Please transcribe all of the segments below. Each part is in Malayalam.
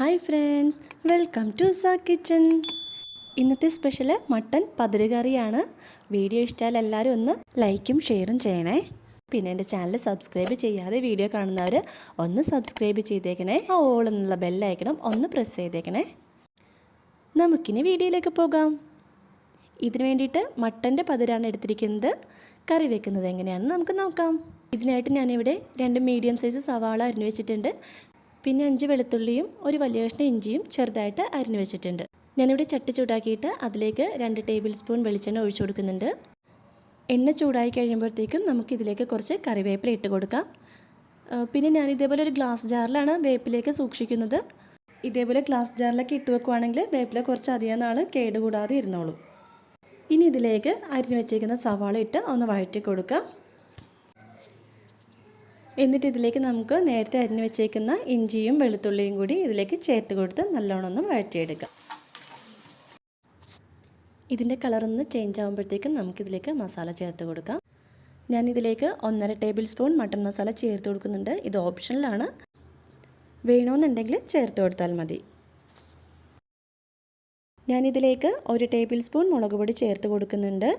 ഹായ് ഫ്രണ്ട്സ് വെൽക്കം ടു സാ കിച്ചൺ. ഇന്നത്തെ സ്പെഷ്യൽ മട്ടൻ കറിയാണ്. വീഡിയോ ഇഷ്ടമായാൽ എല്ലാവരും ഒന്ന് ലൈക്കും ഷെയറും ചെയ്യണേ. പിന്നെ എന്റെ ചാനൽ സബ്സ്ക്രൈബ് ചെയ്യാതെ വീഡിയോ കാണുന്നവർ ഒന്ന് സബ്സ്ക്രൈബ് ചെയ്തേക്കണേ. ആ ഓൾ എന്നുള്ള ബെല്ലൈക്കണം ഒന്ന് പ്രസ് ചെയ്തേക്കണേ. നമുക്കിനി വീഡിയോയിലേക്ക് പോകാം. ഇതിന് വേണ്ടിയിട്ട് മട്ടന്റെ പതിരാണ് എടുത്തിരിക്കുന്നത്. കറി വെക്കുന്നത് എങ്ങനെയാണെന്ന് നമുക്ക് നോക്കാം. ഇതിനായിട്ട് ഞാനിവിടെ രണ്ട് മീഡിയം സൈസ് സവാള അരിഞ്ഞു വെച്ചിട്ടുണ്ട്. പിന്നെ അഞ്ച് വെളുത്തുള്ളിയും ഒരു വലിയ കഷ്ണം ഇഞ്ചിയും ചെറുതായിട്ട് അരിഞ്ഞു വെച്ചിട്ടുണ്ട്. ഞാനിവിടെ ചട്ടി ചൂടാക്കിയിട്ട് അതിലേക്ക് രണ്ട് ടേബിൾ സ്പൂൺ വെളിച്ചെണ്ണ ഒഴിച്ചു കൊടുക്കുന്നുണ്ട്. എണ്ണ ചൂടായി കഴിയുമ്പോഴത്തേക്കും നമുക്ക് ഇതിലേക്ക് കുറച്ച് കറിവേപ്പില ഇട്ട് കൊടുക്കാം. പിന്നെ ഞാൻ ഇതേപോലെ ഒരു ഗ്ലാസ് ജാറിലാണ് വേപ്പിലേക്ക് സൂക്ഷിക്കുന്നത്. ഇതേപോലെ ഗ്ലാസ് ജാറിലൊക്കെ ഇട്ട് വെക്കുവാണെങ്കിൽ വേപ്പില കുറച്ച് അധികം നാൾ കേടുകൂടാതെ ഇരുന്നോളൂ. ഇനി ഇതിലേക്ക് അരിഞ്ഞു വെച്ചേക്കുന്ന സവാള ഇട്ട് ഒന്ന് വഴറ്റി കൊടുക്കാം. എന്നിട്ട് ഇതിലേക്ക് നമുക്ക് നേരത്തെ അരിഞ്ഞു വെച്ചേക്കുന്ന ഇഞ്ചിയും വെളുത്തുള്ളിയും കൂടി ഇതിലേക്ക് ചേർത്ത് കൊടുത്ത് നല്ലോണം ഒന്ന് വഴറ്റിയെടുക്കാം. ഇതിന്റെ കളറൊന്ന് ചേഞ്ച് ആകുമ്പോഴത്തേക്കും നമുക്കിതിലേക്ക് മസാല ചേർത്ത് കൊടുക്കാം. ഞാനിതിലേക്ക് ഒന്നര ടേബിൾ സ്പൂൺ മട്ടൺ മസാല ചേർത്ത് കൊടുക്കുന്നുണ്ട്. ഇത് ഓപ്ഷനിലാണ് വേണമെന്നുണ്ടെങ്കിൽ ചേർത്ത് കൊടുത്താൽ മതി. ഞാനിതിലേക്ക് ഒരു ടേബിൾ സ്പൂൺ മുളക് പൊടി ചേർത്ത് കൊടുക്കുന്നുണ്ട്.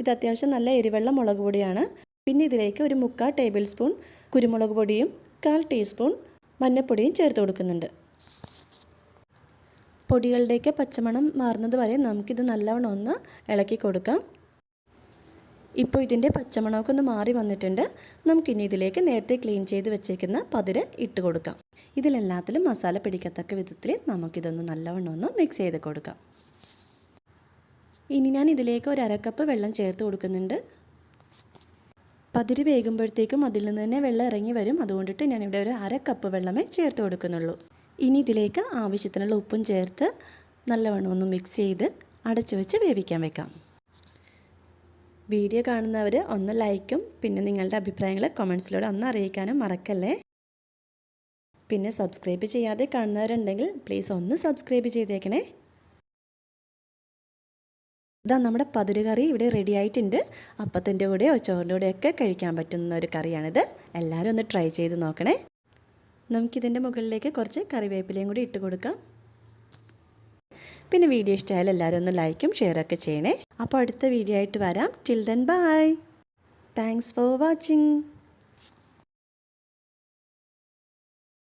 ഇത് അത്യാവശ്യം നല്ല എരിവെള്ള മുളക് പൊടിയാണ്. പിന്നെ ഇതിലേക്ക് ഒരു മുക്കാൽ ടേബിൾ സ്പൂൺ കുരുമുളക് പൊടിയും കാൽ ടീസ്പൂൺ മഞ്ഞൾപ്പൊടിയും ചേർത്ത് കൊടുക്കുന്നുണ്ട്. പൊടികളുടെയൊക്കെ പച്ചമണം മാറുന്നത് വരെ നമുക്കിത് നല്ലവണ്ണം ഒന്ന് ഇളക്കി കൊടുക്കാം. ഇപ്പോൾ ഇതിന്റെ പച്ചമണമൊക്കെ ഒന്ന് മാറി വന്നിട്ടുണ്ട്. നമുക്കിനി ഇതിലേക്ക് നേരത്തെ ക്ലീൻ ചെയ്ത് വെച്ചേക്കുന്ന പതിര് ഇട്ട് കൊടുക്കാം. ഇതിലെല്ലാത്തിലും മസാല പിടിക്കത്തക്ക വിധത്തിൽ നമുക്കിതൊന്ന് നല്ലവണ്ണം ഒന്ന് മിക്സ് ചെയ്ത് കൊടുക്കാം. ഇനി ഞാൻ ഇതിലേക്ക് ഒരു അരക്കപ്പ് വെള്ളം ചേർത്ത് കൊടുക്കുന്നുണ്ട്. പതിര് വേകുമ്പോഴത്തേക്കും അതിൽ നിന്ന് തന്നെ വെള്ളം ഇറങ്ങി വരും. അതുകൊണ്ടിട്ട് ഞാനിവിടെ ഒരു അര കപ്പ് വെള്ളമേ ചേർത്ത് കൊടുക്കുന്നുള്ളൂ. ഇനി ഇതിലേക്ക് ആവശ്യത്തിനുള്ള ഉപ്പും ചേർത്ത് നല്ലവണ്ണം ഒന്ന് മിക്സ് ചെയ്ത് അടച്ചു വെച്ച് വേവിക്കാൻ വെക്കാം. വീഡിയോ കാണുന്നവർ ഒന്ന് ലൈക്കും പിന്നെ നിങ്ങളുടെ അഭിപ്രായങ്ങൾ കമൻസിലൂടെ ഒന്ന് അറിയിക്കാനും മറക്കല്ലേ? പിന്നെ സബ്സ്ക്രൈബ് ചെയ്യാതെ കാണുന്നവരുണ്ടെങ്കിൽ പ്ലീസ് ഒന്ന് സബ്സ്ക്രൈബ് ചെയ്തേക്കണേ. ഇതാ നമ്മുടെ പതിര് കറി ഇവിടെ റെഡി ആയിട്ടുണ്ട്. അപ്പത്തിന്റെ കൂടെയോ ചോറിന്റെ കൂടെയൊക്കെ കഴിക്കാൻ പറ്റുന്ന ഒരു കറിയാണിത്. എല്ലാവരും ഒന്ന് ട്രൈ ചെയ്ത് നോക്കണേ. നമുക്കിതിന്റെ മുകളിലേക്ക് കുറച്ച് കറിവേപ്പിലയും കൂടി ഇട്ട് കൊടുക്കാം. പിന്നെ വീഡിയോ ഇഷ്ടമായാലും എല്ലാവരും ഒന്ന് ലൈക്കും ഷെയറൊക്കെ ചെയ്യണേ. അപ്പോൾ അടുത്ത വീഡിയോ ആയിട്ട് വരാം. Till then bye thanks for watching